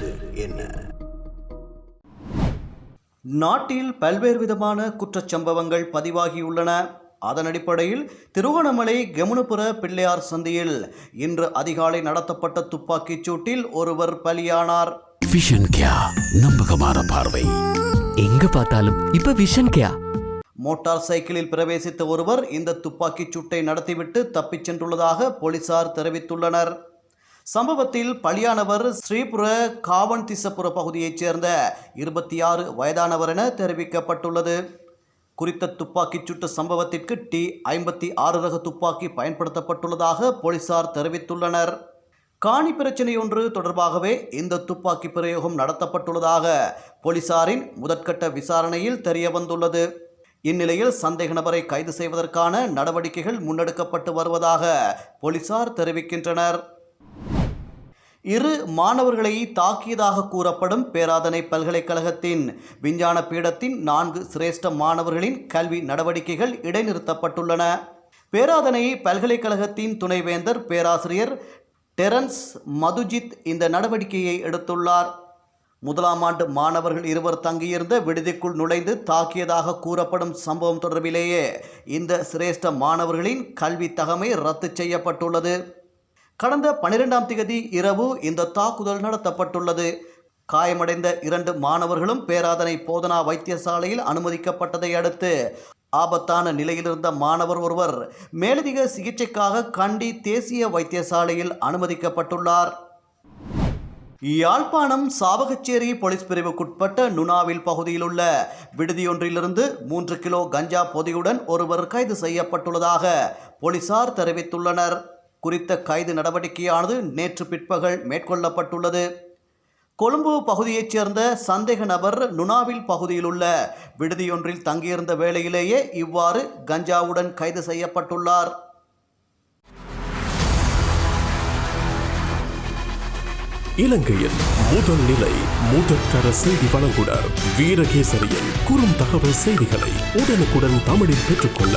நடந்தது என்ன? நாட்டில் பல்வேறு விதமான குற்றச்சம்பவங்கள் பதிவாகியுள்ளன. அதன் அடிப்படையில் திருகோணமலை கெமுனபுர பிள்ளையார் சந்தையில் இன்று அதிகாலை நடத்தப்பட்ட துப்பாக்கிச் சூட்டில் ஒருவர் பலியானார். விஷன் கியா நம்பகமான பார்வை. எங்க பார்த்தாலும் இப்ப விஷன் கியா மோட்டார் சைக்கிளில் பிரவேசித்த ஒருவர் இந்த துப்பாக்கிச் சூட்டை நடத்திவிட்டு தப்பிச் சென்றுள்ளதாக போலீசார் தெரிவித்துள்ளனர். சம்பவத்தில் பலியானவர் ஸ்ரீபுர காவன்திசபுர பகுதியைச் சேர்ந்த இருபத்தி ஆறு வயதானவர் என தெரிவிக்கப்பட்டுள்ளது. குறித்த துப்பாக்கிச் சுட்டு சம்பவத்திற்கு டி ஐம்பத்தி ஆறு ரக துப்பாக்கி பயன்படுத்தப்பட்டுள்ளதாக போலீசார் தெரிவித்துள்ளனர். காணி பிரச்சனை ஒன்று தொடர்பாகவே இந்த துப்பாக்கி பிரயோகம் நடத்தப்பட்டுள்ளதாக போலீசாரின் முதற்கட்ட விசாரணையில் தெரியவந்துள்ளது. இந்நிலையில் சந்தேக நபரை கைது செய்வதற்கான நடவடிக்கைகள் முன்னெடுக்கப்பட்டு வருவதாக போலீசார் தெரிவிக்கின்றனர். இரு மாணவர்களை தாக்கியதாக கூறப்படும் பேராதனை பல்கலைக்கழகத்தின் விஞ்ஞான பீடத்தின் நான்கு சிரேஷ்ட மாணவர்களின் கல்வி நடவடிக்கைகள் இடைநிறுத்தப்பட்டுள்ளன. பேராதனை பல்கலைக்கழகத்தின் துணைவேந்தர் பேராசிரியர் டெரன்ஸ் மதுஜித் இந்த நடவடிக்கையை எடுத்துள்ளார். முதலாம் ஆண்டு மாணவர்கள் இருவர் தங்கியிருந்த விடுதிக்குள் நுழைந்து தாக்கியதாக கூறப்படும் சம்பவம் தொடர்பிலேயே இந்த சிரேஷ்ட மாணவர்களின் கல்வி தகமை ரத்து செய்யப்பட்டுள்ளது. கடந்த பனிரெண்டாம் திகதி இரவு இந்த தாக்குதல் நடத்தப்பட்டுள்ளது. காயமடைந்த இரண்டு மாணவர்களும் பேராதனை போதனா வைத்தியசாலையில் அனுமதிக்கப்பட்டதை அடுத்து ஆபத்தான நிலையிலிருந்த மாணவர் ஒருவர் மேலதிக சிகிச்சைக்காக கண்டி தேசிய வைத்தியசாலையில் அனுமதிக்கப்பட்டுள்ளார். யாழ்ப்பாணம் சாவகச்சேரி போலீஸ் பிரிவுக்குட்பட்ட நுனாவில் பகுதியில் உள்ள விடுதியொன்றிலிருந்து மூன்று கிலோ கஞ்சா பொதியுடன் ஒருவர் கைது செய்யப்பட்டுள்ளதாக போலீசார் தெரிவித்துள்ளனர். குறித்த கைது நடவடிக்கையானது நேற்று பிற்பகல் மேற்கொள்ளப்பட்டுள்ளது. கொழும்பு பகுதியைச் சேர்ந்த சந்தேக நபர் நுணாவில் பகுதியிலுள்ள விடுதியொன்றில் தங்கியிருந்த வேளையிலேயே இவ்வாறு கஞ்சாவுடன் கைது செய்யப்பட்டுள்ளார். இலங்கையின் முதல் நிலை முதற்கர செய்தி வழங்குனர் வீரகேசரியின் குறும் தகவல் செய்திகளை உடனுக்குடன் தமிழில் பெற்றுக்கொள்ள